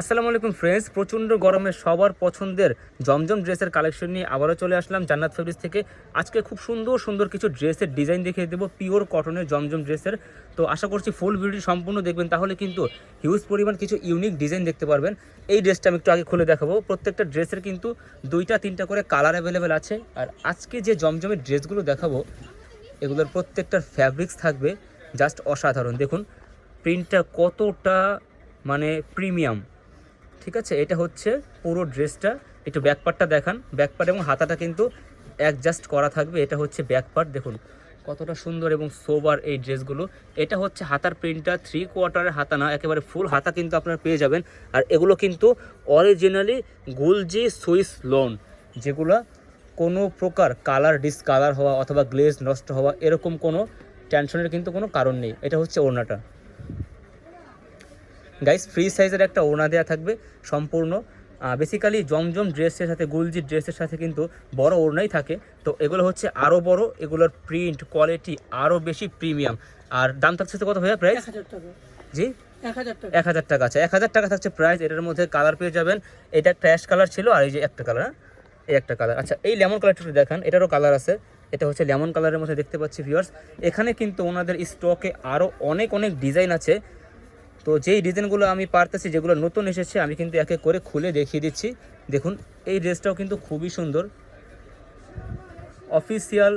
আসসালামু আলাইকুম ফ্রেন্ডস প্রচণ্ড গরমে সবার পছন্দের জমজম ড্রেসের কালেকশন নিয়ে আবারও চলে আসলাম জান্নাত ফেব্রিক্স থেকে। আজকে খুব সুন্দর সুন্দর কিছু ড্রেসের ডিজাইন দেখিয়ে দেবো পিওর কটনের জমজম ড্রেসের তো আশা করছি ফুল ভিডিও সম্পূর্ণ দেখবেন, তাহলে কিন্তু হিউজ পরিমাণ কিছু ইউনিক ডিজাইন দেখতে পারবেন। এই ড্রেসটা আমি একটু আগে খুলে দেখাবো। প্রত্যেকটা ড্রেসের কিন্তু দুইটা, তিনটা করে কালার অ্যাভেলেবেল আছে। আর আজকে যে জমজমের ড্রেসগুলো দেখাবো, এগুলোর প্রত্যেকটার ফ্যাব্রিক্স থাকবে। জাস্ট অসাধারণ। দেখুন প্রিন্টটা কতটা মানে প্রিমিয়াম ঠিক আছে? এটা হচ্ছে পুরো ড্রেসটা। একটু ব্যাক পার্টটা দেখান। ব্যাক পার্ট এবং হাতাটা কিন্তু অ্যাডজাস্ট করা থাকবে। এটা হচ্ছে ব্যাক পার্ট দেখুন, কতটা সুন্দর এবং সোবার এই ড্রেসগুলো। এটা হচ্ছে হাতার প্রিন্টটা থ্রি কোয়ার্টারের হাতা না, একেবারে ফুল হাতা কিন্তু আপনারা পেয়ে যাবেন। আর এগুলো কিন্তু অরিজিনালি গুলজি সুইস লোন যেগুলো কোনো প্রকার কালার ডিসকালার হওয়া অথবা গ্লেজ নষ্ট হওয়া এরকম কোনো টেনশনের কিন্তু কোনো কারণ নেই। এটা হচ্ছে ওড়নাটা। গাইস ফ্রি সাইজের একটা ওড়না দেওয়া থাকবে সম্পূর্ণ। বেসিক্যালি জমজম ড্রেসের সাথে গুলজি ড্রেসের সাথে কিন্তু বড় ওড়নাই থাকে। তো এগুলো হচ্ছে আরও বড় এগুলোর প্রিন্ট কোয়ালিটি আরও বেশি প্রিমিয়াম আর দাম থাকছে তো কত ভাইয়া প্রাইস জি? এক হাজার টাকা। এক হাজার টাকা আছে। এক হাজার টাকা থাকছে প্রাইস এটার মধ্যে কালার পেয়ে যাবেন। এটা একটা অ্যাশ কালার ছিল আর এই যে একটা কালার এই একটা কালার আচ্ছা এই লেমন কালারটা একটু দেখান এটারও কালার আছে। এটা হচ্ছে লেমন কালারের মধ্যে দেখতে পাচ্ছি ভিউয়ার্স এখানে কিন্তু ওনাদের স্টকে আরও অনেক অনেক ডিজাইন আছে। তো যেই ডিজাইনগুলো আমি পারতেছি, যেগুলো নতুন এসেছে, আমি কিন্তু একে করে খুলে দেখিয়ে দিচ্ছি। দেখুন, এই ড্রেসটাও কিন্তু খুবই সুন্দর। অফিসিয়াল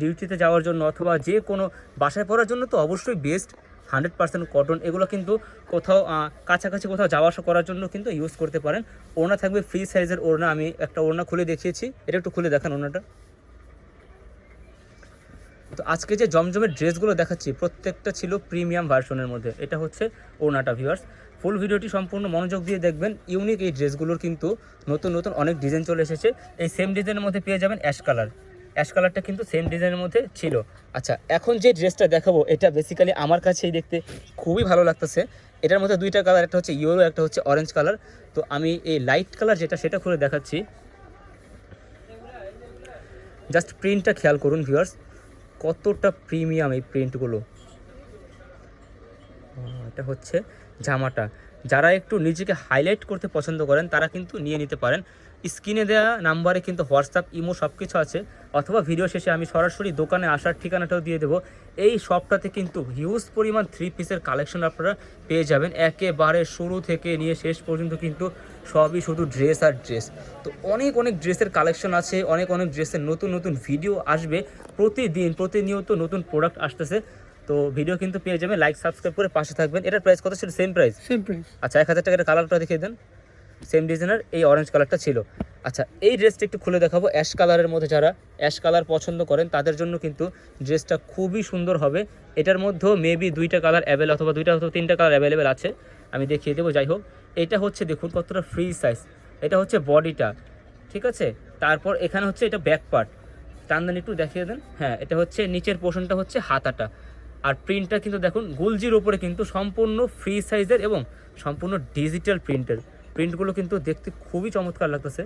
ডিউটিতে যাওয়ার জন্য অথবা যে কোনো বাসায় পড়ার জন্য তো অবশ্যই বেস্ট। হান্ড্রেড পার্সেন্ট কটন, এগুলো কিন্তু কোথাও কাছাকাছি কোথাও যাওয়া আসা করার জন্য কিন্তু ইউজ করতে পারেন। ওড়না থাকবে ফ্রি সাইজের ওড়না, আমি একটা ওড়না খুলে দেখিয়েছি। এটা একটু খুলে দেখান ওড়নাটা। তো আজকে যে জমজমের ড্রেসগুলো দেখাচ্ছি, প্রত্যেকটা ছিল প্রিমিয়াম ভার্সনের মধ্যে। এটা হচ্ছে ওনাটা ভিউয়ার্স ফুল ভিডিওটি সম্পূর্ণ মনোযোগ দিয়ে দেখবেন। ইউনিক এই ড্রেসগুলোর কিন্তু নতুন নতুন অনেক ডিজাইন চলে এসেছে। এই সেম ডিজাইনের মধ্যে পেয়ে যাবেন অ্যাশ কালার অ্যাশ কালারটা কিন্তু সেম ডিজাইনের মধ্যে ছিল। আচ্ছা এখন যে ড্রেসটা দেখাবো, এটা বেসিক্যালি আমার কাছেই দেখতে খুবই ভালো লাগতেছে। এটার মধ্যে দুইটা কালার একটা হচ্ছে ইয়েলো একটা হচ্ছে অরেঞ্জ কালার তো আমি এই লাইট কালার যেটা, সেটা খুলে দেখাচ্ছি। জাস্ট প্রিন্টটা খেয়াল করুন ভিউয়ার্স কতটা প্রিমিয়াম এই প্রিন্টগুলো? এটা হচ্ছে জামাটা যারা একটু নিজেকে হাইলাইট করতে পছন্দ করেন, তারা কিন্তু নিয়ে নিতে পারেন। স্ক্রিনে দেওয়া নাম্বারে কিন্তু হোয়াটসঅ্যাপ ইমো সব কিছু আছে। অথবা ভিডিও শেষে আমি সরাসরি দোকানে আসার ঠিকানাটাও দিয়ে দেবো। এই শপটাতে কিন্তু হিউজ পরিমাণ থ্রি পিসের কালেকশন আপনারা পেয়ে যাবেন। একেবারে শুরু থেকে নিয়ে শেষ পর্যন্ত কিন্তু সবই শুধু ড্রেস আর ড্রেস তো অনেক অনেক ড্রেসের কালেকশন আছে অনেক অনেক ড্রেসের নতুন নতুন ভিডিও আসবে। প্রতিদিন প্রতিনিয়ত নতুন প্রোডাক্ট আসতেছে। তো ভিডিও কিন্তু পেয়ে যাবেন। লাইক সাবস্ক্রাইব করে পাশে থাকবেন। এটার প্রাইস কত ছিল? সেম প্রাইস সেম প্রাইস আচ্ছা এক হাজার টাকার কালারটা দেখিয়ে দেন। সেম ডিজাইনের এই অরেঞ্জ কালারটা ছিল। আচ্ছা এই ড্রেসটা একটু খুলে দেখাবো। অ্যাশ কালারের মধ্যে যারা অ্যাশ কালার পছন্দ করেন, তাদের জন্য কিন্তু ড্রেসটা খুবই সুন্দর হবে। এটার মধ্যেও মেবি দুইটা কালার অ্যাভেল অথবা দুইটা অথবা তিনটা কালার অ্যাভেলেবেল আছে। আমি দেখিয়ে দেবো, যাই হোক। এটা হচ্ছে, দেখুন, কতটা ফ্রি সাইজ এটা হচ্ছে বডিটা ঠিক আছে? তারপর এখানে হচ্ছে এটা ব্যাক পার্ট টানদান একটু দেখিয়ে দেন। হ্যাঁ এটা হচ্ছে, নিচের পোর্শনটা হচ্ছে হাতাটা। আর প্রিন্টটা কিন্তু দেখুন গুলজির ওপরে কিন্তু সম্পূর্ণ ফ্রি সাইজের এবং সম্পূর্ণ ডিজিটাল প্রিন্টের প্রিন্টগুলো কিন্তু দেখতে খুবই চমৎকার লাগতেছে।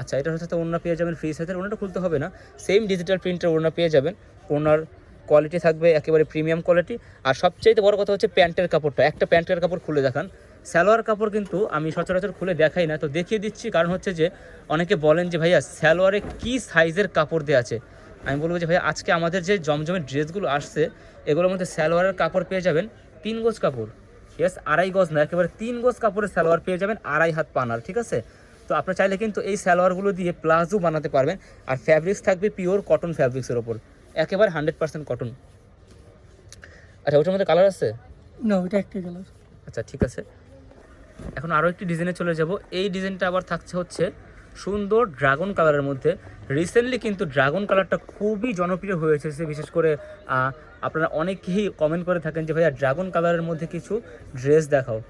আচ্ছা এটা হচ্ছে ওড়না পেয়ে যাবেন ফ্রি সাইজের ওনাটা খুলতে হবে না। সেম ডিজিটাল প্রিন্টের ওড়না পেয়ে যাবেন। ওনার কোয়ালিটি থাকবে একেবারে প্রিমিয়াম কোয়ালিটি আর সবচেয়ে বড় কথা হচ্ছে প্যান্টের কাপড়টা। একটা প্যান্টের কাপড় খুলে দেখান। সালোয়ার কাপড় কিন্তু আমি সচরাচর খুলে দেখাই না। তো দেখিয়ে দিচ্ছি, কারণ হচ্ছে যে অনেকে বলেন যে, ভাইয়া, সালোয়ারে কি সাইজের কাপড় দেওয়া আছে? আমি বলব যে, ভাইয়া, আজকে আমাদের যে জমজমের ড্রেসগুলো আসছে, এগুলোর মধ্যে সালোয়ারের কাপড় পেয়ে যাবেন, তিন গজ কাপড়। ইয়েস আড়াই গজ না একেবারে তিন গজ কাপড়ের সালোয়ার পেয়ে যাবেন আড়াই হাত পানার ঠিক আছে? তো আপনার চাইলে কিন্তু এই সালোয়ারগুলো দিয়ে প্লাজো বানাতে পারবেন আর ফ্যাব্রিক্স থাকবে পিওর কটন ফ্যাব্রিক্সের ওপর একেবারে হান্ড্রেড পার্সেন্ট কটন আচ্ছা ওটার মধ্যে কালার আছে? না ওইটা একটা কালার আচ্ছা ঠিক আছে। এখন আরও একটি ডিজাইনে চলে যাব এই ডিজাইনটা আবার থাকছে হচ্ছে সুন্দর ড্রাগন কালারের মধ্যে। রিসেন্টলি কিন্তু ড্রাগন কালারটা খুবই জনপ্রিয় হয়ে সে বিশেষ করে আপনারা অনেকেই কমেন্ট করে থাকেন যে, ভাইয়া, ড্রাগন কালারের মধ্যে কিছু ড্রেস দেখাও।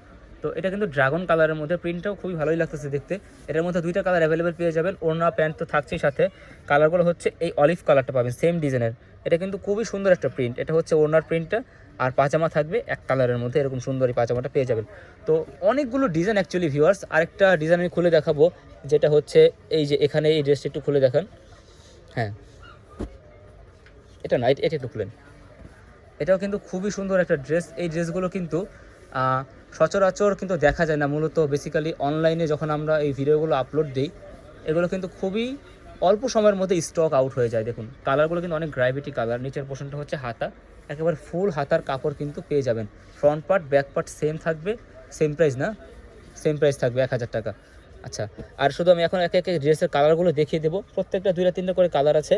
তো এটা কিন্তু ড্রাগন কালারের মধ্যে প্রিন্টটাও খুবই ভালোই লাগতেছে দেখতে। এটার মধ্যে দুইটা কালার অ্যাভেলেবেল পেয়ে যাবেন, ওড়না প্যান্ট তো থাকছেই সাথে। কালারগুলো হচ্ছে এই অলিভ কালারটা পাবেন সেম ডিজাইনের এটা কিন্তু খুবই সুন্দর একটা প্রিন্ট এটা হচ্ছে ওড়নার প্রিন্টটা আর পাজামা থাকবে এক কালারের মধ্যে, এরকম সুন্দর এই পাজামাটা পেয়ে যাবেন। তো অনেকগুলো ডিজাইন অ্যাকচুয়ালি ভিউয়ার্স আরেকটা ডিজাইন আমি খুলে দেখাবো, যেটা হচ্ছে এই যে এখানে এই ড্রেসটা একটু খুলে দেখান। হ্যাঁ। এটা না এটা একটু খুলেন। এটাও কিন্তু খুবই সুন্দর একটা ড্রেস এই ড্রেসগুলো কিন্তু সচরাচর কিন্তু দেখা যায় না। মূলত বেসিক্যালি অনলাইনে যখন আমরা এই ভিডিওগুলো আপলোড দিই, এগুলো কিন্তু খুবই অল্প সময়ের মধ্যে স্টক আউট হয়ে যায়। দেখুন কালারগুলো কিন্তু অনেক গ্র্যাভিটি কালার নিচের পোর্শনটা হচ্ছে হাতা। একেবারে ফুল হাতার কাপড় কিন্তু পেয়ে যাবেন। Front part back part same থাকবে সেম প্রাইস না? সেম প্রাইস থাকবে, এক হাজার টাকা। আচ্ছা আর শুধু আমি এখন একে একে ড্রেসের কালারগুলো দেখিয়ে দেবো। প্রত্যেকটা দুইটা, তিনটা করে কালার আছে।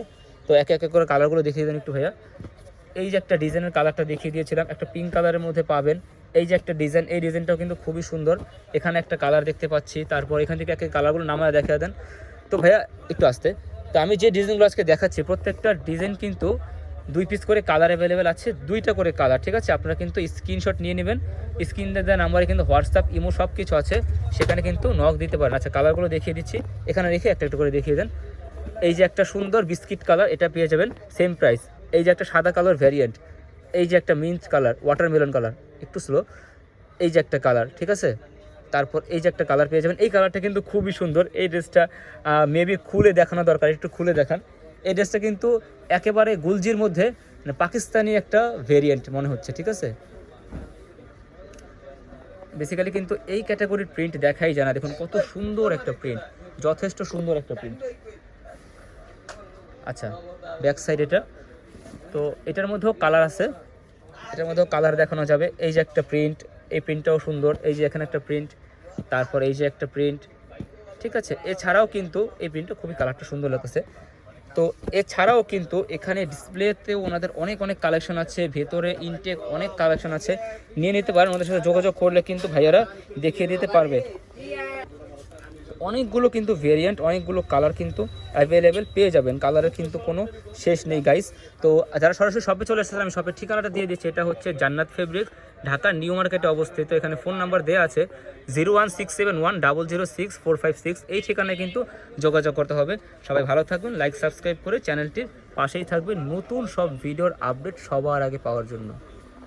তো একে একে করে কালারগুলো দেখিয়ে দেবেন একটু ভাইয়া। এই যে একটা ডিজাইনের কালারটা দেখিয়ে দিয়েছিলাম, একটা পিঙ্ক কালারের মধ্যে পাবেন। এই যে একটা ডিজাইন এই ডিজাইনটাও কিন্তু খুবই সুন্দর। এখানে একটা কালার দেখতে পাচ্ছি। তারপর এখান থেকে একে কালারগুলো নামায় দেখা দেন। তো ভাইয়া, একটু আসতে। তো আমি যে ডিজাইনগুলো আজকে দেখাচ্ছি, প্রত্যেকটা ডিজাইন কিন্তু দুই পিস করে কালার অ্যাভেলেবেল আছে, দুইটা করে কালার ঠিক আছে? আপনারা কিন্তু স্ক্রিনশট নিয়ে নেবেন স্ক্রিনে দেওয়া নাম্বারে কিন্তু হোয়াটসঅ্যাপ ইমো সব কিছু আছে, সেখানে কিন্তু নখ দিতে পারেন। আচ্ছা কালারগুলো দেখিয়ে দিচ্ছি, এখানে রেখে একটা একটা করে দেখিয়ে দেন। এই যে একটা সুন্দর বিস্কিট কালার এটা পেয়ে যাবেন সেম প্রাইস এই যে একটা সাদা কালার ভ্যারিয়েন্ট এই যে একটা মিন্ট কালার ওয়াটারমেলন কালার একটু স্লো এই যে একটা কালার ঠিক আছে? তারপর এই যে একটা কালার পেয়ে যাবেন। এই কালারটা কিন্তু খুবই সুন্দর, এই ড্রেসটা মেবি খুলে দেখানো দরকার, একটু খুলে দেখান। এই ড্রেসটা কিন্তু একেবারে গুলজির মধ্যে মানে পাকিস্তানি একটা ভেরিয়েন্ট মনে হচ্ছে, ঠিক আছে? বেসিক্যালি কিন্তু এই ক্যাটাগরির প্রিন্ট দেখাই যায় না। দেখুন কত সুন্দর একটা প্রিন্ট যথেষ্ট সুন্দর একটা প্রিন্ট আচ্ছা ব্যাক সাইড এটা। তো এটার মধ্যেও কালার আছে। এটার মধ্যেও কালার দেখানো যাবে। এই যে একটা প্রিন্ট এই প্রিন্টটাও সুন্দর। এই যে এখানে একটা প্রিন্ট তারপর এই যে একটা প্রিন্ট ঠিক আছে? এছাড়াও কিন্তু এই প্রিন্টটা খুবই কালারটা সুন্দর লাগতেছে। তো এছাড়াও কিন্তু এখানে ডিসপ্লেতেও ওনাদের অনেক অনেক কালেকশন আছে, ভেতরে ইনটেক অনেক কালেকশন আছে। নিয়ে নিতে পারেন ওনাদের সাথে যোগাযোগ করলে কিন্তু ভাইয়ারা দেখিয়ে দিতে পারবে। অনেকগুলো কিন্তু ভেরিয়েন্ট অনেকগুলো কালার কিন্তু অ্যাভেলেবেল পেয়ে যাবেন। কালারের কিন্তু কোনো শেষ নেই গাইস তো যারা সরাসরি শপে চলে এসেছে আমি শপের ঠিকানাটা দিয়ে দিচ্ছি। এটা হচ্ছে জান্নাত ফেব্রিক ঢাকা নিউ মার্কেটে অবস্থিত। এখানে ফোন নাম্বার দেওয়া আছে zero one six seven one double zero six four five six এই ঠিকানায় কিন্তু যোগাযোগ করতে হবে। সবাই ভালো থাকবেন লাইক সাবস্ক্রাইব করে চ্যানেলটির পাশেই থাকবেন নতুন সব ভিডিওর আপডেট সবার আগে পাওয়ার জন্য।